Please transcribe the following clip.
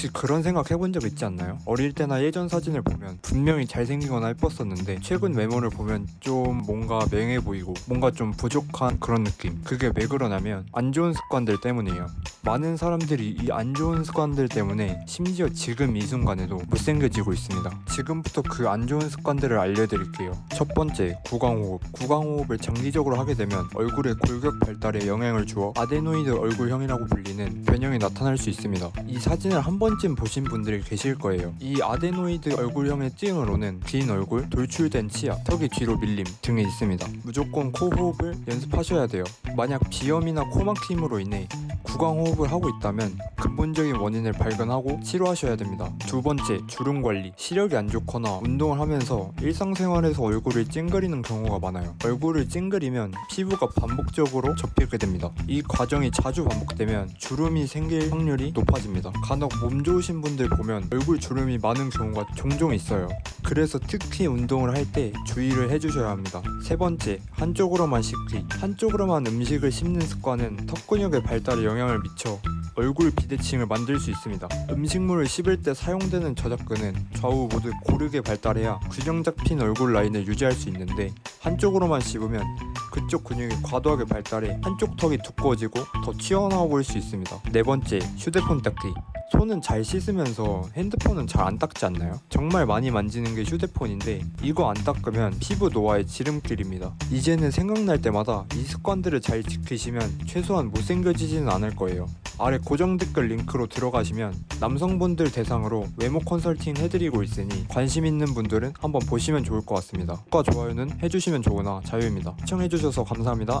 혹시 그런 생각 해본 적 있지 않나요? 어릴 때나 예전 사진을 보면 분명히 잘생기거나 예뻤었는데 최근 외모를 보면 좀 뭔가 맹해 보이고 뭔가 좀 부족한 그런 느낌 그게 왜 그러냐면 안 좋은 습관들 때문이에요 많은 사람들이 이 안 좋은 습관들 때문에 심지어 지금 이 순간에도 못생겨지고 있습니다. 지금부터 그 안 좋은 습관들을 알려드릴게요. 첫 번째 구강호흡. 구강호흡을 장기적으로 하게 되면 얼굴의 골격 발달에 영향을 주어 아데노이드 얼굴형이라고 불리는 변형이 나타날 수 있습니다. 이 사진을 한 번쯤 보신 분들이 계실 거예요. 이 아데노이드 얼굴형의 띠으로는 긴 얼굴, 돌출된 치아, 턱이 뒤로 밀림 등이 있습니다. 무조건 코 호흡을 연습하셔야 돼요. 만약 비염이나 코막힘으로 인해 구강호흡 을 하고 있다면 근본적인 원인을 발견하고 치료하셔야 됩니다. 두 번째, 주름 관리. 시력이 안 좋거나 운동을 하면서 일상생활에서 얼굴을 찡그리는 경우가 많아요. 얼굴을 찡그리면 피부가 반복적으로 접히게 됩니다. 이 과정이 자주 반복되면 주름이 생길 확률이 높아집니다. 간혹 몸 좋으신 분들 보면 얼굴 주름이 많은 경우가 종종 있어요. 그래서 특히 운동을 할 때 주의를 해주셔야 합니다. 세 번째, 한쪽으로만 씹기. 한쪽으로만 음식을 씹는 습관은 턱 근육의 발달에 영향을 미쳐 얼굴 비대칭을 만들 수 있습니다. 음식물을 씹을 때 사용되는 저작근은 좌우 모두 고르게 발달해야 균형 잡힌 얼굴 라인을 유지할 수 있는데 한쪽으로만 씹으면 그쪽 근육이 과도하게 발달해 한쪽 턱이 두꺼워지고 더 튀어나와 보일 수 있습니다. 네 번째, 휴대폰 닦기. 손은 잘 씻으면서 핸드폰은 잘 안 닦지 않나요? 정말 많이 만지는 게 휴대폰인데 이거 안 닦으면 피부 노화의 지름길입니다. 이제는 생각날 때마다 이 습관들을 잘 지키시면 최소한 못생겨지지는 않을 거예요. 아래 고정 댓글 링크로 들어가시면 남성분들 대상으로 외모 컨설팅 해드리고 있으니 관심 있는 분들은 한번 보시면 좋을 것 같습니다. 구독과 좋아요는 해주시면 좋으나 자유입니다. 시청해주셔서 감사합니다.